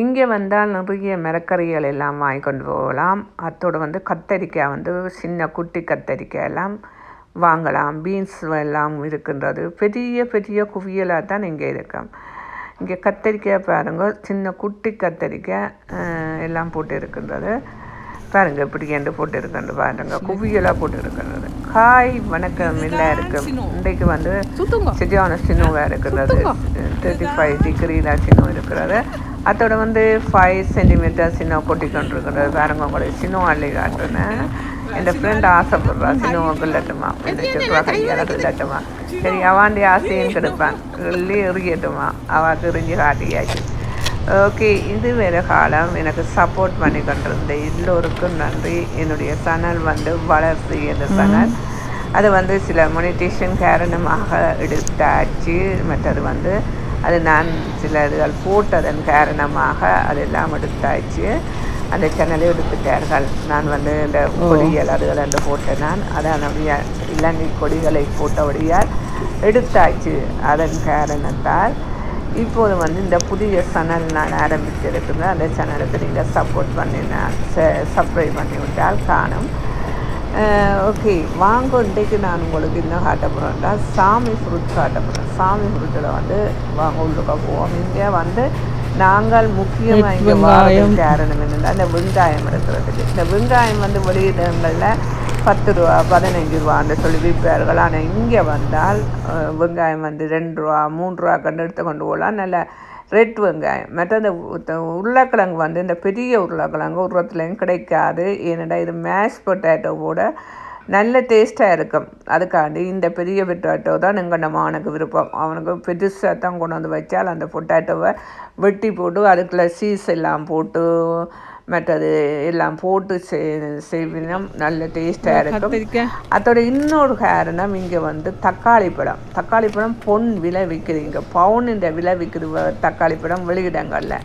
இங்கே வந்தால் நிறைய மரக்கறிகள் எல்லாம் வாங்கி கொண்டு போகலாம். அத்தோடு வந்து கத்தரிக்காய் வந்து சின்ன குட்டி கத்தரிக்காய் எல்லாம் வாங்கலாம். பீன்ஸ் எல்லாம் இருக்கின்றது. பெரிய பெரிய குவியலாக தான் இங்கே இருக்கும். இங்கே கத்தரிக்காய் பாருங்க. சின்ன குட்டி கத்தரிக்காய் எல்லாம் போட்டு இருக்கின்றது பாருங்க இப்படி என்று போட்டு இருக்கின்ற பாருங்க. குவியலாக போட்டு இருக்கின்றது காய் வணக்கம். இல்லை இருக்கும். இன்றைக்கு வந்து சரியான சின்னவாக இருக்கிறது. தேர்ட்டி ஃபைவ் டிகிரியில் சின்னம் இருக்கிறது. அதோட வந்து ஃபைவ் சென்டிமீட்டர் சின்னம் கொட்டி கொண்டிருக்கிறது பாருங்க உங்களுக்கு சின்னம் அள்ளி காட்டுனேன் என் ஃப்ரெண்ட் ஆசைப்படுறா சின்னம் கிள்ளட்டுமா சொல்கிறா கையால் கிள்ளட்டுமா சரி அவாண்டி ஆசையும் கெடுப்பான். கிள்ளி எறியட்டுமா அவாக்கு எறிஞ்சு காட்டியாச்சு. ஓகே இது வேறு காலம். எனக்கு சப்போர்ட் பண்ணி கொண்டிருந்த எல்லோருக்கும் நன்றி. என்னுடைய சேனல் வந்து வளர்ச்சி இந்த சேனல் அது வந்து சில மொனிடேஷன் காரணமாக எடுத்தாச்சு. மற்றது வந்து அது நான் சில இதுகள் போட்டதன் காரணமாக அதெல்லாம் எடுத்தாச்சு. அந்த சேனலை எடுத்துட்டார்கள். நான் வந்து இந்த கொடிகள் அதுகள் என்று போட்டேன் நான் அதனுடைய இளநீ கொடிகளை போட்டபடியால் எடுத்தாச்சு. அதன் காரணத்தால் இப்போது வந்து இந்த புதிய சேனல் நான் ஆரம்பிச்சிருக்கிறேன் அந்த சேனலுக்கு நீங்கள் சப்போர்ட் பண்ணினால் சப்ஸ்கிரைப் பண்ணி விட்டால் காணும். ஓகே வாங்க இன்றைக்கு நான் உங்களுக்கு இன்னும் காட்ட போகிறேன்டா சாமி ஃப்ரூட் காட்ட போகிறேன் சாமி ஃப்ரூட்டில் வந்து வாங்க உள்ளுக்க போவோம். இங்கே வந்து நாங்கள் முக்கியமாக இங்கே வாரதுக்கு காரணம் என்னென்னா இந்த வெங்காயம் எடுக்கிறதுக்கு இந்த வெங்காயம் வந்து வெளியிடங்களில் பத்து ரூபா பதினஞ்சு ரூபான்னு சொல்லி விற்பார்கள். ஆனால் இங்கே வந்தால் வெங்காயம் வந்து ரெண்டு ரூபா மூன்று ரூபா கண்டு எடுத்து கொண்டு போகலாம். நல்ல ரெட் வெங்காயம். மற்ற இந்த உருளைக்கிழங்கு வந்து இந்த பெரிய உருளைக்கிழங்கு உருவத்துலையும் கிடைக்காது. ஏனடா இது மேஷ் பொட்டேட்டோவோட நல்ல டேஸ்ட்டாக இருக்கும். அதுக்காண்டி இந்த பெரிய பொட்டேட்டோ தான் எங்கள் நம்ம அவனுக்கு விருப்பம். அவனுக்கு பெருசாக தான் கொண்டு வந்து வச்சால் அந்த பொட்டேட்டோவை வெட்டி போட்டு அதுக்குள்ள சீஸ் எல்லாம் போட்டு மற்றது எல்லாம் போட்டு செய்- செய்வினம் நல்ல டேஸ்ட்டாக இருக்கும். அதோட இன்னொரு காரணம் இங்கே வந்து தக்காளி பழம். தக்காளி பழம் பொன் விலை விற்குது இங்கே பவுன் இந்த விலை விற்குது தக்காளி பழம் வெளியிடங்களில்.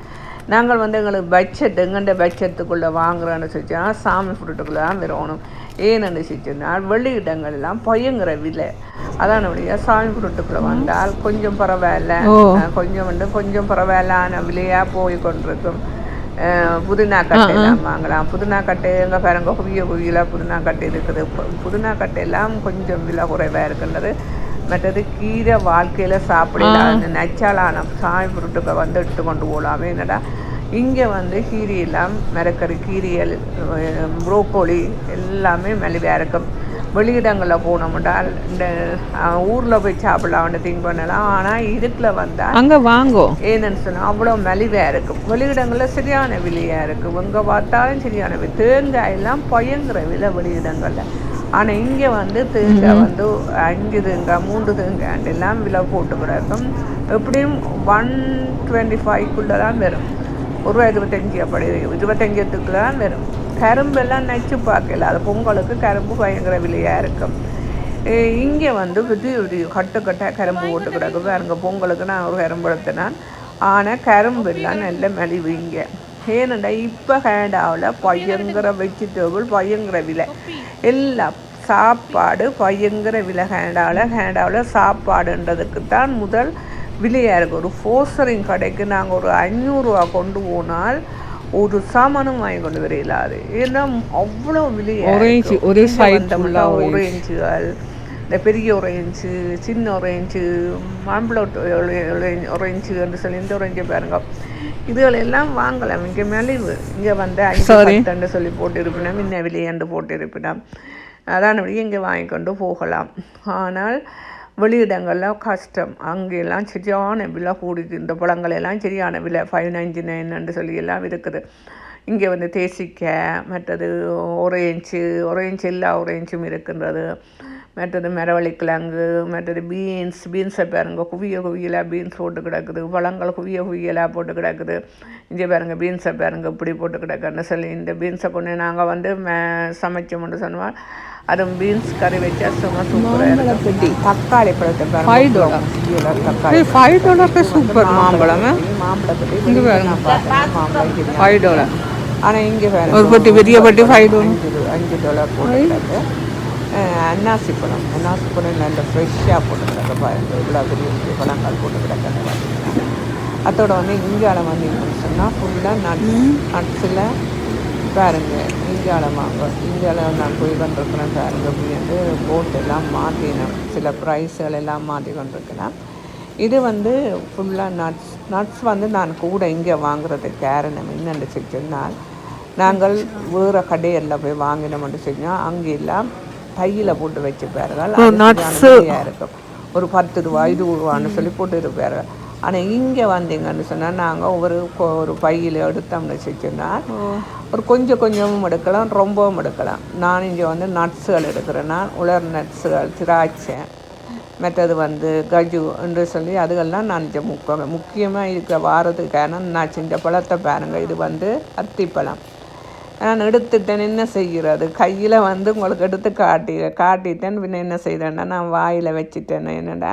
நாங்கள் வந்து எங்களுக்கு பட்ஜெட் எங்கண்ட பட்ஜெட்டுக்குள்ளே வாங்குறோன்னு சொல்லிச்சா சாமி ஃப்ரூட்டுக்குள்ளே தான் வரணும் ஏன்னு சொல்லிச்சுனால் வெளியிடங்கள் எல்லாம் பயங்கர விலை. அதான் நம்முடைய சாமி ஃப்ரூட்டுக்குள்ளே வந்தால் கொஞ்சம் பரவாயில்ல. கொஞ்சம் வந்து கொஞ்சம் பரவாயில்லான விலையாக போய் கொண்டிருக்கும். புதினா கட்டை எல்லாம் வாங்கலாம். புதினா கட்டை எங்கே பாருங்க குவிய குவியல புதினா கட்டை இருக்குது. புதினா கட்டை எல்லாம் கொஞ்சம் விலை குறைவாக இருக்கின்றது. மற்றது கீரை வாழ்க்கையில் சாப்பிடலாம். அந்த நச்சாலான சாமி பொருட்டுக்கு வந்து எடுத்து கொண்டு போகலாமே என்னடா? இங்கே வந்து கீரை எல்லாம் மரக்கறி கீரியல் புரோக்கோலி எல்லாமே மலிவாக இருக்கும் வெளியிடங்களில் போனோம்னால் இந்த ஊரில் போய் சாப்பிடலாம் திங்க் பண்ணலாம். ஆனால் இதுக்குள்ள வந்தால் அங்க வாங்கோ. ஏன்னு சொன்னால் அவ்வளோ மலிவாக இருக்கும் வெளியிடங்களில் சரியான விலையாக இருக்கும் எங்கே பார்த்தாலும் சரியான விலை தேங்காய் எல்லாம் பயங்கர விலை வெளியிடங்களில். ஆனால் இங்கே வந்து தேங்காய் வந்து அஞ்சு தேங்காய் மூன்று தேங்காய் எல்லாம் விலை போட்டு கிடக்கும் எப்படியும் ஒன் டுவெண்ட்டி ஃபைவ்க்குள்ளே தான் வரும். ஒரு ரூபா இருபத்தஞ்சி அப்படி இருபத்தஞ்சத்துக்கு தான் வரும். கரும்பெல்லாம் நச்சு பார்க்கல. அது பொங்கலுக்கு கரும்பு பயங்கர விலையாக இருக்கும். இங்கே வந்து விதி விதி கட்டு கட்டாக கரும்பு போட்டு கிடக்கு. பாருங்க பொங்கலுக்கு நான் ஒரு கரும்பு எடுத்தேன். ஆனால் கரும்பு எல்லாம் நல்ல மலிவு இங்கே. ஏனண்டா இப்போ ஹேண்டாவில் பயங்கர வெஜிடபிள் பயங்கர விலை. எல்லாம் சாப்பாடு பயங்கர விலை. ஹேண்டாவில் ஹேண்டாவில் சாப்பாடுன்றதுக்கு தான் முதல் விலையாக இருக்குது ஒரு ஃபோசரிங் கடைக்கு நாங்கள் ஒரு அஞ்சூறுரூவா கொண்டு போனால் ஒரு சாமானும் வாங்கி கொண்டு வர இல்லாது ஏன்னா அவ்வளோ விலையாக Orange, ஒரே orange. ஒரேஞ்சுகள் இந்த பெரிய ஒரேஞ்சு சின்ன ஒரேஞ்சு மாம்பழம் ஒரேஞ்சு என்று சொல்லி இந்த ஒரேஞ்சு பாருங்க. இதுகள் எல்லாம் வாங்கலாம். இங்கே மலிவு. இங்கே வந்து அஞ்சு. பத்துன்னு சொல்லி போட்டு இருப்பினோம் இன்ன விலையண்டு போட்டு இருப்பினோம் அதான் இங்கே வாங்கி கொண்டு போகலாம். ஆனால் வெளியிடங்கள்லாம் கஷ்டம். அங்கெல்லாம் சரியான விலை கூடுது இந்த பழங்கள் எல்லாம் சரியான விலை. ஃபைவ் நைன்டி நைன்னு சொல்லி எல்லாம் இருக்குது. இங்கே வந்து தேசிக்காய் மற்றது ஒரேஞ்சு ஒரேஞ்சு எல்லா ஒரேஞ்சும் இருக்கின்றது. மற்றது மரவள்ளிக்கிழங்கு மற்றது பீன்ஸ் பீன்ஸை பாருங்க குவிய குவியலாக பீன்ஸ் போட்டு கிடக்குது. பழங்கள் குவிய குவியலாக போட்டு கிடக்குது. இங்கே பாருங்க பீன்ஸை பாருங்க இப்படி போட்டு கிடக்குன்னு சொல்லி இந்த பீன்ஸை கொண்டு நாங்கள் வந்து மே சமைச்சோம்னு சொன்னோம் அதுவும் பீன்ஸ் கறி வச்சா சும்மா சூப்பராக தக்காளி பழத்தை பாருங்க. ஃபைவ் டாலருக்கு சூப்பர் மாம்பழம் மாம்பழப்பட்டி இங்க பாருங்க. நான் பார்த்தேன் மாம்பழம் ஃபைவ் டாலர் ஆனால் இங்கே ஒரு பட்டி பெரிய பட்டி ஃபைவ் டாலர் அஞ்சு டாலர் போட்டுக்கிறது அன்னாசி பழம். அன்னாசி பழம் நல்ல ஃப்ரெஷ்ஷாக போட்டுக்கிறாங்க பாருங்க. இவ்வளோ பெரிய பெரிய பழங்கள் போட்டுக்கிறாங்க பார்த்தீங்கன்னா அதோட வந்து இந்தியாவில் வந்தீங்கன்னு சொன்னால் ஃபுல்லாக நட்ஸ் நட்ஸில் பாருங்க இந்தியாவில் வாங்க இந்தியாவில் நான் போய் கொண்டிருக்கிறேன் பாருங்க. அப்படி வந்து போட் எல்லாம் மாற்றினேன் சில ப்ரைஸ்கள் எல்லாம் மாற்றி கொண்டிருக்கிறேன். இது வந்து ஃபுல்லாக நட்ஸ் நட்ஸ் வந்து நான் கூட இங்கே வாங்குறதுக்கு காரணம் என்னென்னு சொன்னால் நாங்கள் வேறு கடையில் போய் வாங்கினோம்னு சொன்னால் அங்கே எல்லாம் கையில் போட்டு வச்சுப்பார்கள். இருக்கும். ஒரு பத்து ரூபா இருபது ரூபான்னு சொல்லி போட்டு இருப்பார்கள் ஆனால் இங்கே வந்தீங்கன்னு சொன்னால் நாங்கள் ஒரு கொ- ஒரு பையில் எடுத்தோம்னு சொன்னால் ஒரு கொஞ்சம் கொஞ்சமும் எடுக்கலாம் ரொம்பவும் எடுக்கலாம். நான் இங்கே வந்து நட்ஸுகள் எடுக்கிறேன்னா உலர் நட்ஸுகள் திராட்சை மற்றது வந்து கஜு என்று சொல்லி அதுகெல்லாம் நான் இங்கே முக்க முக்கியமாக இருக்க வாரத்துக்கு காரணம் நான் செஞ்ச பழத்தை பாருங்க. இது வந்து அத்திப்பழம். நான் எடுத்துட்டேன் என்ன செய்கிறது கையில் வந்து உங்களுக்கு எடுத்து காட்டி காட்டிட்டேன் பின்ன என்ன செய்தேன்னா நான் வாயில் வச்சுட்டேன் என்னடா?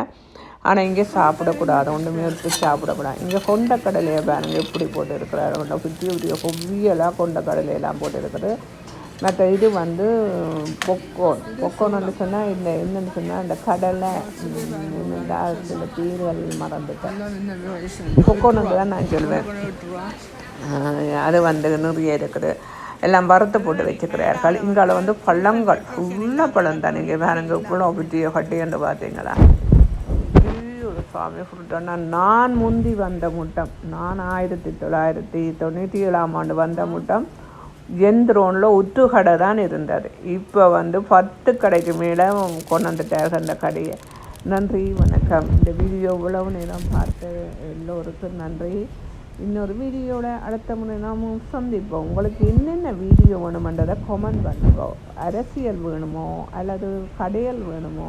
ஆனால் இங்கே சாப்பிடக்கூடாது ஒன்றுமே எடுத்து சாப்பிடக்கூடாது. இங்கே கொண்ட கடலையை பாருங்கள் எப்படி போட்டுருக்கிறாரு. கொண்ட குட்டி குட்டிய கொவ்வியெல்லாம் கொண்ட கடலையெல்லாம் போட்டுருக்குது. மற்ற இது வந்து பொக்கோன். பொக்கோன்னு சொன்னால் இந்த என்னன்னு சொன்னால் இந்த கடலை சில பேர்கள் மறந்துட்டேன். பொக்கோன்னு தான் நான் சொல்லுவேன் அது வந்து நிறைய இருக்குது. எல்லாம் வறுத்து போட்டு வச்சுக்கிறார்கள். இங்கால வந்து பழங்கள் ஃபுல்லாக பழம் தான். இங்கே வேறுங்க இவ்வளோ பெரிய கட்டின்னு பார்த்தீங்களா? ஒரு சுவாமி கொடுத்தோன்னா நான் முந்தி வந்த முட்டம். நான் ஆயிரத்தி தொள்ளாயிரத்தி தொண்ணூற்றி ஏழாம் ஆண்டு வந்த முட்டம். எந்திரோனில் உத்து கடை தான் இருந்தது. இப்போ வந்து பத்து கடைக்கு மேலே கொண்டு வந்துட்டார்கள் அந்த கடையை. நன்றி வணக்கம். இந்த வீடியோ இவ்வளவு நேரம் பார்த்த எல்லோருக்கும் நன்றி. இன்னொரு வீடியோட அடுத்த முறை நாமும் சந்திப்போம். உங்களுக்கு என்னென்ன வீடியோ வேணுமென்றதை கமெண்ட் பண்ணுங்க. அரசியல் வேணுமோ அல்லது கடையல் வேணுமோ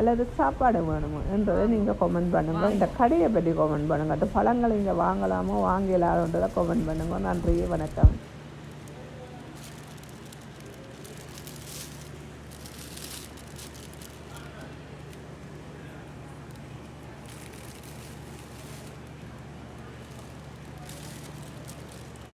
அல்லது சாப்பாடு வேணுமோ என்றதை நீங்கள் கமெண்ட் பண்ணுங்கள் இந்த கடையை பற்றி கமெண்ட் பண்ணுங்கள் அந்த பழங்களை இங்கே வாங்கலாமோ வாங்கலான்றதை கமெண்ட் பண்ணுங்க. நன்றி வணக்கம்.